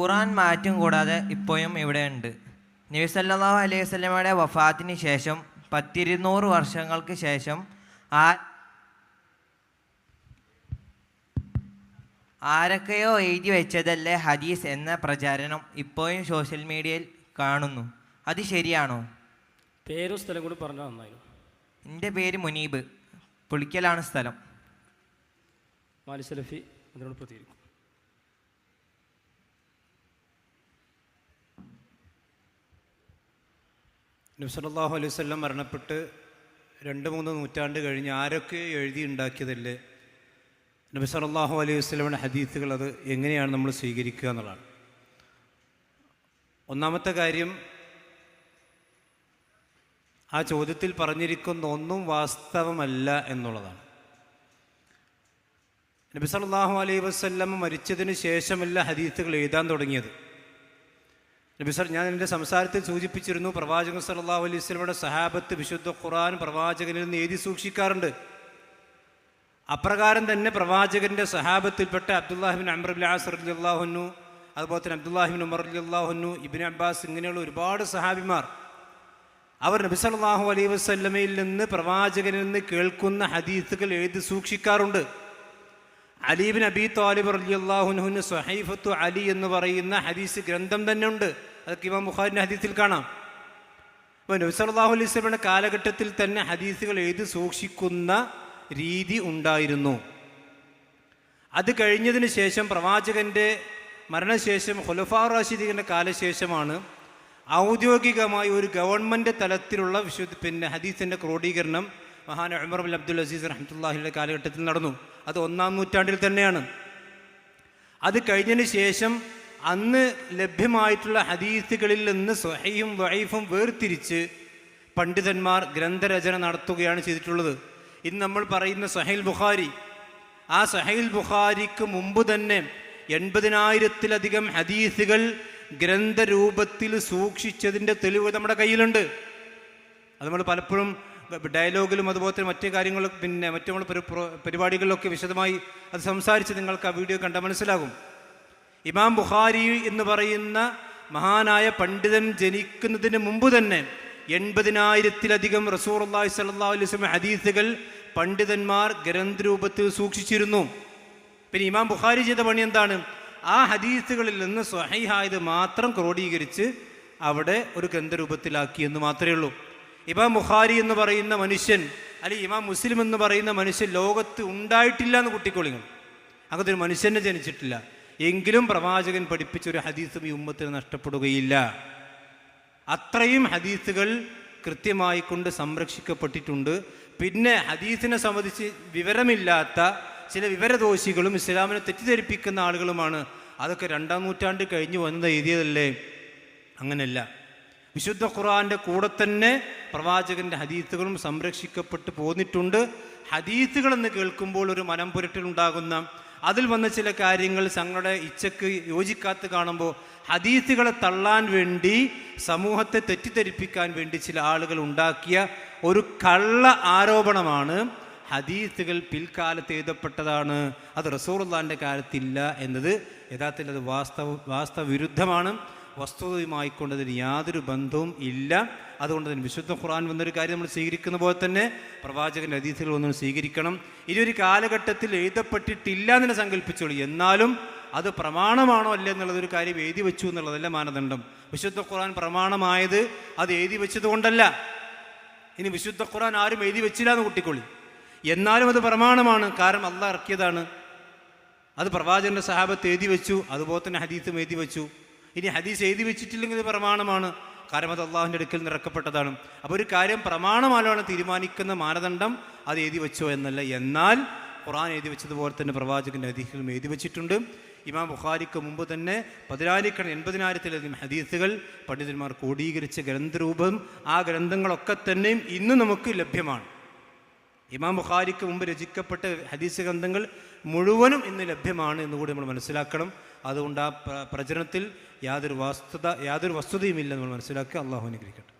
ഖുറാൻ മാറ്റം കൂടാതെ ഇപ്പോഴും ഇവിടെയുണ്ട്. നബി സല്ലല്ലാഹു അലൈഹി സ്വലമയുടെ വഫാത്തിന് ശേഷം പത്തിരുന്നൂറ് വർഷങ്ങൾക്ക് ശേഷം ആ ആരൊക്കെയോ എഴുതി വെച്ചതല്ലേ ഹദീസ് എന്ന പ്രചാരണം ഇപ്പോഴും സോഷ്യൽ മീഡിയയിൽ കാണുന്നു. അത് ശരിയാണോ? പേരും സ്ഥലം കൂടി പറഞ്ഞു നന്നായിരുന്നു. എന്റെ പേര് മുനീബ്. പുളിക്കലാണ് സ്ഥലം. അതിനോട് പ്രതികരിക്കും. നബ്സല്ലാഹു അലൈഹി സ്വല്ലം മരണപ്പെട്ട് രണ്ട് മൂന്ന് നൂറ്റാണ്ട് കഴിഞ്ഞ് ആരൊക്കെ എഴുതി ഉണ്ടാക്കിയതല്ലേ നബി സല്ലല്ലാഹു അലൈഹി വസ്ലമിന്റെ ഹദീത്തുകൾ അത് എങ്ങനെയാണ് നമ്മൾ സ്വീകരിക്കുക എന്നുള്ളതാണ്. ഒന്നാമത്തെ കാര്യം ആ ചോദ്യത്തിൽ പറഞ്ഞിരിക്കുന്ന ഒന്നും വാസ്തവമല്ല എന്നുള്ളതാണ്. നബി സല്ലല്ലാഹു അലൈഹി വസല്ലം മരിച്ചതിന് ശേഷമല്ല ഹദീത്തുകൾ എഴുതാൻ തുടങ്ങിയത്. നബി സർ ഞാൻ എന്റെ സംസാരത്തിൽ സൂചിപ്പിച്ചിരുന്നു പ്രവാചകൻ സല്ലല്ലാഹു അലൈഹി വസല്ലമയുടെ സഹാബത്ത് വിശുദ്ധ ഖുറാൻ പ്രവാചകനിൽ നിന്ന് എഴുതി സൂക്ഷിക്കാറുണ്ട്. അപ്രകാരം തന്നെ പ്രവാചകന്റെ സഹാബത്തിൽപ്പെട്ട അബ്ദുല്ലാഹിബിൻ അമ്രബിൻ ആസർ അള്ളാഹുന്നു അതുപോലെ തന്നെ അബ്ദുല്ലാഹിബിൻ ഉമർ അള്ളാഹുന്നു ഇബിൻ അബ്ബാസ് ഇങ്ങനെയുള്ള ഒരുപാട് സഹാബിമാർ. അവർ നബി സല്ലാഹു അലൈഹി വസല്ലമയിൽ നിന്ന് പ്രവാചകനിൽ നിന്ന് കേൾക്കുന്ന ഹദീസുകൾ എഴുതി സൂക്ഷിക്കാറുണ്ട്. അലീബിൻ അബി താലിബ് അള്ളാഹുനുഹുന് സഹൈഫത്തു അലി എന്ന് പറയുന്ന ഹദീസ് ഗ്രന്ഥം തന്നെ ഉണ്ട് അതൊക്കെ ഇമാം ബുഖാരിന്റെ ഹദീസിൽ കാണാം. അപ്പോൾ നബി സല്ലല്ലാഹു അലൈഹി വസല്ലമയുടെ കാലഘട്ടത്തിൽ തന്നെ ഹദീസുകൾ എഴുതി സൂക്ഷിക്കുന്ന രീതി ഉണ്ടായിരുന്നു. അത് കഴിഞ്ഞതിന് ശേഷം പ്രവാചകന്റെ മരണശേഷം ഖുലഫാ റാഷിദിന്റെ കാലശേഷമാണ് ഔദ്യോഗികമായി ഒരു ഗവൺമെന്റ് തലത്തിലുള്ള വിശുദ്ധ പിന്നെ ഹദീസിന്റെ ക്രോഡീകരണം മഹാൻ ഉമർ അബ്ദുൽ അസീസ് റഹ്മത്തുല്ലാഹിയുടെ കാലഘട്ടത്തിൽ നടന്നു. അത് ഒന്നാം നൂറ്റാണ്ടിൽ തന്നെയാണ്. അത് കഴിഞ്ഞതിന് ശേഷം അന്ന് ലഭ്യമായിട്ടുള്ള ഹദീസുകളിൽ നിന്ന് സ്വഹയും വൈഫും വേർതിരിച്ച് പണ്ഡിതന്മാർ ഗ്രന്ഥരചന നടത്തുകയാണ് ചെയ്തിട്ടുള്ളത്. ഇന്ന് നമ്മൾ പറയുന്ന സഹൈൽ ബുഖാരി ആ സഹൈൽ ബുഖാരിക്ക് മുമ്പ് തന്നെ എൺപതിനായിരത്തിലധികം ഹദീസുകൾ ഗ്രന്ഥരൂപത്തിൽ സൂക്ഷിച്ചതിന്റെ തെളിവ് നമ്മുടെ കയ്യിലുണ്ട്. അത് നമ്മൾ പലപ്പോഴും ഡയലോഗിലും അതുപോലെ തന്നെ മറ്റു കാര്യങ്ങളും പിന്നെ മറ്റു പരിപാടികളിലൊക്കെ വിശദമായി അത് സംസാരിച്ച് നിങ്ങൾക്ക് ആ വീഡിയോ കണ്ടാൽ മനസ്സിലാകും. ഇമാം ബുഖാരി എന്ന് പറയുന്ന മഹാനായ പണ്ഡിതൻ ജനിക്കുന്നതിന് മുമ്പ് തന്നെ എൺപതിനായിരത്തിലധികം റസൂർ അള്ളാഹി സല്ലാ അലൈഹി വസല്ലം ഹദീസുകൾ പണ്ഡിതന്മാർ ഗ്രന്ഥരൂപത്തിൽ സൂക്ഷിച്ചിരുന്നു. പിന്നെ ഇമാം ബുഖാരി ചെയ്ത പണി എന്താണ്? ആ ഹദീസുകളിൽ നിന്ന് സ്വഹൈഹായത് മാത്രം ക്രോഡീകരിച്ച് അവിടെ ഒരു ഗ്രന്ഥരൂപത്തിലാക്കി എന്ന് മാത്രമേ ഉള്ളൂ. ഇമാം ബുഖാരി എന്ന് പറയുന്ന മനുഷ്യൻ അല്ലെങ്കിൽ ഇമാം മുസ്ലിം എന്ന് പറയുന്ന മനുഷ്യൻ ലോകത്ത് ഉണ്ടായിട്ടില്ല എന്ന് കുട്ടിക്കൊള്ളിങ്ങൾ അങ്ങനത്തെ ഒരു മനുഷ്യനെ ജനിച്ചിട്ടില്ല. എങ്കിലും പ്രവാചകൻ പഠിപ്പിച്ച ഒരു ഹദീസും ഈ ഉമ്മത്തിന് നഷ്ടപ്പെടുകയില്ല. അത്രയും ഹദീസുകൾ കൃത്യമായി കൊണ്ട് സംരക്ഷിക്കപ്പെട്ടിട്ടുണ്ട്. പിന്നെ ഹദീസിനെ സംബന്ധിച്ച് വിവരമില്ലാത്ത ചില വിവരദോഷികളും ഇസ്ലാമിനെ തെറ്റിദ്ധരിപ്പിക്കുന്ന ആളുകളുമാണ്. അതൊക്കെ രണ്ടാം നൂറ്റാണ്ട് കഴിഞ്ഞു വന്നത് എഴുതിയതല്ലേ? അങ്ങനെയല്ല വിശുദ്ധ ഖുർആന്റെ കൂടെ തന്നെ പ്രവാചകന്റെ ഹദീസുകളും സംരക്ഷിക്കപ്പെട്ട് പോന്നിട്ടുണ്ട്. ഹദീസുകൾ എന്ന് കേൾക്കുമ്പോൾ ഒരു മനം പുരട്ടിലുണ്ടാകുന്ന അതിൽ വന്ന ചില കാര്യങ്ങൾ തങ്ങളുടെ ഇച്ഛക്ക് യോജിക്കാത്ത കാണുമ്പോൾ ഹദീസുകളെ തള്ളാൻ വേണ്ടി സമൂഹത്തെ തെറ്റിദ്ധരിപ്പിക്കാൻ വേണ്ടി ചില ആളുകൾ ഉണ്ടാക്കിയ ഒരു കള്ള ആരോപണമാണ് ഹദീസുകൾ പിൽക്കാലത്ത് എഴുതപ്പെട്ടതാണ്. അത് റസൂറുല്ലാന്റെ കാലത്തില്ല എന്നത് യഥാർത്ഥത്തിൽ അത് വാസ്തവ വാസ്തവ വിരുദ്ധമാണ് വസ്തുതയുമായി കൊണ്ടതിന് യാതൊരു ബന്ധവും ഇല്ല. അതുകൊണ്ട് തന്നെ വിശുദ്ധ ഖുർആൻ വന്നൊരു കാര്യം നമ്മൾ സ്വീകരിക്കുന്ന പോലെ തന്നെ പ്രവാചകന്റെ അതിഥികൾ ഒന്നും സ്വീകരിക്കണം. ഇനി ഒരു കാലഘട്ടത്തിൽ എഴുതപ്പെട്ടിട്ടില്ല എന്നെ സങ്കല്പിച്ചോളൂ. എന്നാലും അത് പ്രമാണമാണോ അല്ല എന്നുള്ളത് ഒരു കാര്യം എഴുതി വെച്ചു എന്നുള്ളതല്ല മാനദണ്ഡം. വിശുദ്ധ ഖുർആൻ പ്രമാണമായത് അത് എഴുതി വെച്ചത് കൊണ്ടല്ല. ഇനി വിശുദ്ധ ഖുർആൻ ആരും എഴുതി വെച്ചില്ല എന്ന് കുട്ടിക്കൊള്ളി എന്നാലും അത് പ്രമാണമാണ്. കാരണം അള്ളാഹ് ഇറക്കിയതാണ്. അത് പ്രവാചകന്റെ സഹാബത്ത് എഴുതി വെച്ചു. അതുപോലെ തന്നെ ഹദീത്തും എഴുതി വെച്ചു. ഇനി ഹദീസ് എഴുതി വെച്ചിട്ടില്ലെങ്കിൽ പ്രമാണമാണ്. കാരണം അത് അള്ളാഹുവിന്റെ അടുക്കൽ നിറക്കപ്പെട്ടതാണ്. അപ്പോൾ ഒരു കാര്യം പ്രമാണമാലാണ് തീരുമാനിക്കുന്ന മാനദണ്ഡം അത് എഴുതി വെച്ചോ എന്നല്ല. എന്നാൽ ഖുറാൻ എഴുതി വെച്ചതുപോലെ തന്നെ പ്രവാചകന്റെ ഹദീസുകളും എഴുതി വെച്ചിട്ടുണ്ട്. ഇമാം ബുഖാരിക്ക് മുമ്പ് തന്നെ പതിനായിരക്കണ എൺപതിനായിരത്തിലധികം ഹദീസുകൾ പണ്ഡിതന്മാർ ക്രോഡീകരിച്ച ഗ്രന്ഥരൂപം ആ ഗ്രന്ഥങ്ങളൊക്കെ തന്നെയും ഇന്ന് നമുക്ക് ലഭ്യമാണ്. ഇമാം ബുഖാരിക്ക് മുമ്പ് രചിക്കപ്പെട്ട ഹദീസ് ഗ്രന്ഥങ്ങൾ മുഴുവനും ഇന്ന് ലഭ്യമാണ് എന്നുകൂടി നമ്മൾ മനസ്സിലാക്കണം. അതുകൊണ്ട് ആ പ്ര- പ്രചരണത്തിൽ യാതൊരു വസ്തുത യാതൊരു വസ്തുതയുമില്ല നമ്മൾ മനസ്സിലാക്കുക. അള്ളാഹു അനുഗ്രഹിക്കട്ടെ.